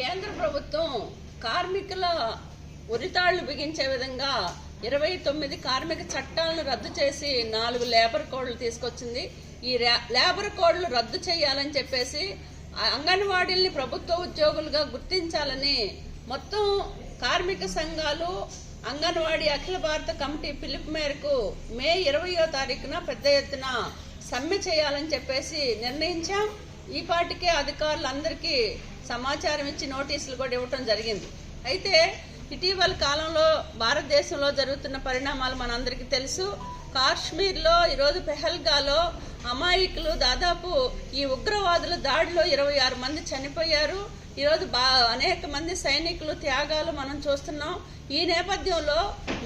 కేంద్ర ప్రభుత్వం కార్మికుల ఉరితాళ్ళు బిగించే విధంగా ఇరవై తొమ్మిది కార్మిక చట్టాలను రద్దు చేసి నాలుగు లేబర్ కోడ్లు తీసుకొచ్చింది. ఈ లేబర్ కోడ్లు రద్దు చేయాలని చెప్పేసి అంగన్వాడీల్ని ప్రభుత్వ ఉద్యోగులుగా గుర్తించాలని మొత్తం కార్మిక సంఘాలు అంగన్వాడీ అఖిల భారత కమిటీ పిలుపు మేరకు మే ఇరవయో తారీఖున పెద్ద ఎత్తున సమ్మె చేయాలని చెప్పేసి నిర్ణయించాం. ఈ పాటికే అధికారులందరికీ సమాచారం ఇచ్చి నోటీసులు కూడా ఇవ్వటం జరిగింది. అయితే ఇటీవల కాలంలో భారతదేశంలో జరుగుతున్న పరిణామాలు మనందరికీ తెలుసు. కాశ్మీర్లో ఈరోజు పెహల్గాలో అమాయకులు దాదాపు ఈ ఉగ్రవాదుల దాడిలో ఇరవై ఆరు మంది చనిపోయారు. ఈరోజు బా అనేక మంది సైనికులు త్యాగాలు మనం చూస్తున్నాం. ఈ నేపథ్యంలో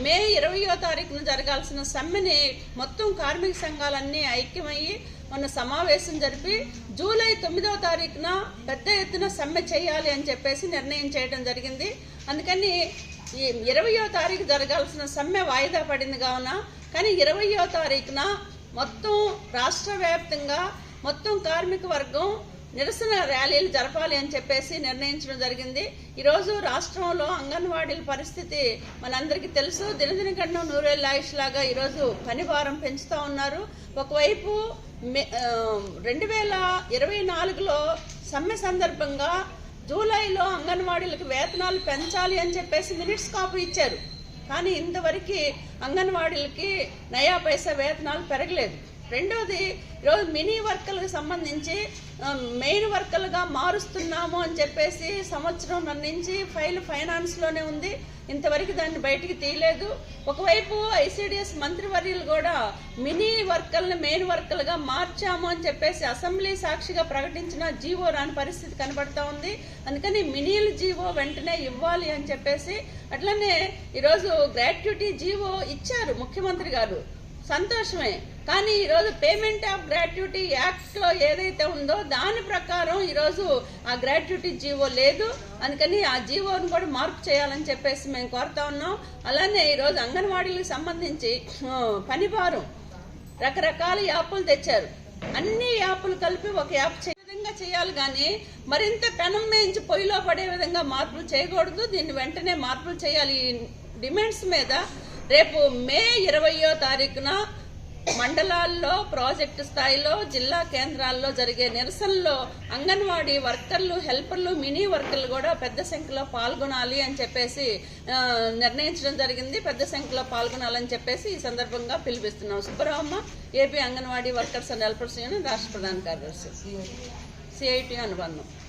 మే ఇరవయో తారీఖున జరగాల్సిన సమ్మెని మొత్తం కార్మిక సంఘాలన్నీ ఐక్యమయ్యి మొన్న సమావేశం జరిపి జూలై తొమ్మిదవ తారీఖున పెద్ద ఎత్తున సమ్మె చేయాలి అని చెప్పేసి నిర్ణయం చేయడం జరిగింది. అందుకని ఈ ఇరవయో తారీఖు జరగాల్సిన సమ్మె వాయిదా పడింది కావున. కానీ ఇరవయో తారీఖున మొత్తం రాష్ట్ర వ్యాప్తంగా మొత్తం కార్మిక వర్గం నిరసన ర్యాలీలు జరపాలి అని చెప్పేసి నిర్ణయించడం జరిగింది. ఈరోజు రాష్ట్రంలో అంగన్వాడీల పరిస్థితి మనందరికీ తెలుసు. దినదిన గండం నూరేళ్ళ ఆయుష్ లాగా ఈరోజు పనిభారం పెంచుతూ ఉన్నారు. ఒకవైపు మే- రెండు వేల ఇరవై నాలుగులో సమ్మె సందర్భంగా జూలైలో అంగన్వాడీలకు వేతనాలు పెంచాలి అని చెప్పేసి మినిట్స్ కాపు ఇచ్చారు. కానీ ఇంతవరకు అంగన్వాడీలకి నయా పైసా వేతనాలు పెరగలేదు. రెండవది ఈరోజు మినీ వర్కర్లకు సంబంధించి మెయిన్ వర్కర్లుగా మారుస్తున్నాము అని చెప్పేసి సంవత్సరం నుంచి ఫైల్ ఫైనాన్స్లోనే ఉంది. ఇంతవరకు దాన్ని బయటికి తీయలేదు. ఒకవైపు ఐసిడిఎస్ మంత్రివర్యులు కూడా మినీ వర్కర్ని మెయిన్ వర్కర్లుగా మార్చాము అని చెప్పేసి అసెంబ్లీ సాక్షిగా ప్రకటించిన జీవో రాని పరిస్థితి కనబడతా ఉంది. అందుకని మినీలు జీవో వెంటనే ఇవ్వాలి అని చెప్పేసి అట్లనే ఈరోజు గ్రాట్యుటీ జీవో ఇచ్చారు ముఖ్యమంత్రి గారు. సంతోషమే. కానీ ఈరోజు పేమెంట్ ఆఫ్ గ్రాట్యుటీ యాక్ట్లో ఏదైతే ఉందో దాని ప్రకారం ఈరోజు ఆ గ్రాట్యుటీ జీవో లేదు. అందుకని ఆ జీవోని కూడా మార్పు చేయాలని చెప్పేసి మేము కోరుతా ఉన్నాం. అలానే ఈరోజు అంగన్వాడీలకు సంబంధించి పనివారం పనిభారం రకరకాల యాప్లు తెచ్చారు. అన్ని యాప్లు కలిపి ఒక యాప్ చే విధంగా చేయాలి కానీ మరింత పెనం మేయించి పొయ్యిలో పడే విధంగా మార్పులు చేయకూడదు. దీన్ని వెంటనే మార్పులు చేయాలి. డిమాండ్స్ మీద రేపు మే ఇరవయో తారీఖున మండలాల్లో ప్రాజెక్టు స్థాయిలో జిల్లా కేంద్రాల్లో జరిగే నిరసనలో అంగన్వాడీ వర్కర్లు హెల్పర్లు మినీ వర్కర్లు కూడా పెద్ద సంఖ్యలో పాల్గొనాలి అని చెప్పేసి నిర్ణయించడం జరిగింది. పెద్ద సంఖ్యలో పాల్గొనాలని చెప్పేసి ఈ సందర్భంగా పిలిపిస్తున్నాం Subbaramamma AP Anganwadi workers and helpers union రాష్ట్ర ప్రధాన కార్యదర్శి. సిఐటి అనుబంధం.